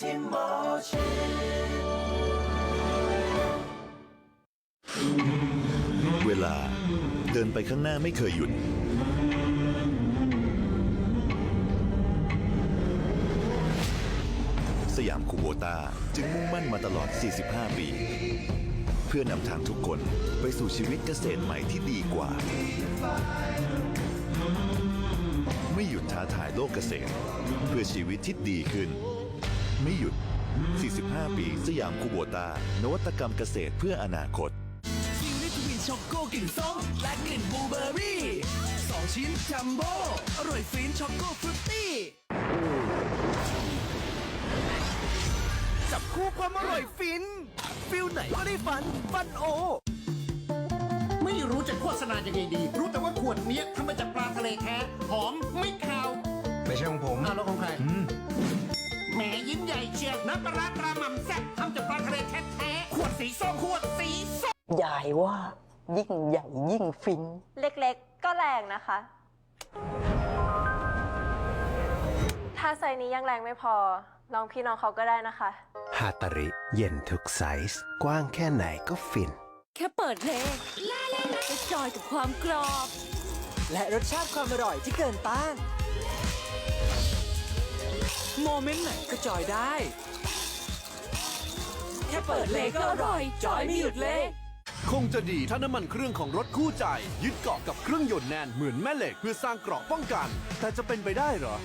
ที่หมอชิดเวลาเดินไปข้างหน้าไม่เคยหยุด สยามคูโบตาจึงมุ่งมั่นมาตลอด 45 ปี เพื่อนำทางทุกคนไปสู่ชีวิตเกษตรใหม่ที่ดีกว่า ไม่หยุดท้าทายโลกเกษตร เพื่อชีวิตที่ดีขึ้น ไม่หยุด 45 ปีสยามคูโบตา นวัตกรรมเกษตรเพื่ออนาคตฟิลลิ่ทวินช็อกโกกลิ่นส้มและกลิ่นบลูเบอร์รี่สองชิ้นจัมโบ้อร่อยฟินช็อกโกฟรุตตี้จับคู่ความอร่อยฟิน ฟิลไหนก็ได้ฟันฟันโอ ไม่รู้จะโฆษณายังไงดี รู้แต่ว่าขวดเนี้ยทำมาจากปลาทะเลแท้ หอมไม่คาว ไม่ใช่ของผม อ้าวแล้วของ เชียวน้ำปลาร้าตราหม่ำแซ่บทำจากปลาทะเลแท้แท้ๆขวดสีส้มขวดสีส้มยายว่า ยิ่งใหญ่ยิ่งฟิน เล็กๆ ก็แรงนะคะ ถ้าไซส์นี้ยังแรงไม่พอ ลองพี่น้องเขาก็ได้นะคะฮาตาริเย็นทุกไซส์กว้างแค่ไหนก็ฟิน แค่เปิดเพลงจะจอยกับความกรอบ และรสชาติความอร่อยที่เกินต้าน โมเมนต์ไหนก็จอยได้ แค่เปิดเลงก็อร่อย จอยไม่หยุดเลย คงจะดีถ้าน้ำมันเครื่องของรถคู่ใจ ยึดเกาะกับเครื่องยนต์แน่นเหมือนแม่เหล็กเพื่อสร้างเกราะป้องกัน แต่จะเป็นไปได้เหรอ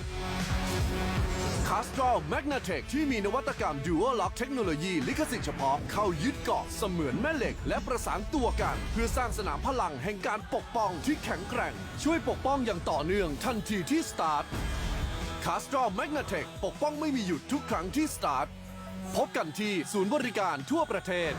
c a s t r o l m a g n a t e c ที่มีนวัตกรรม Dual Lock เทคโนโลยีลิขสิทธิ์เฉพาะ เข้ายึดเกาะเสมือนแม่เหล็ก และประสานตัวกัน เพื่อสร้างสนามพลังแห่งการปกป้องที่แข็งแกร่ง ช่วยปกป้องอย่างต่อเนื่องทันทีที่สตาร์ท c a s t r o l Magnatech ปกป้องไม่มีหยุดทุกครั้งที่สตาร์ท พบกันที่ศูนย์บริการทั่วประเทศ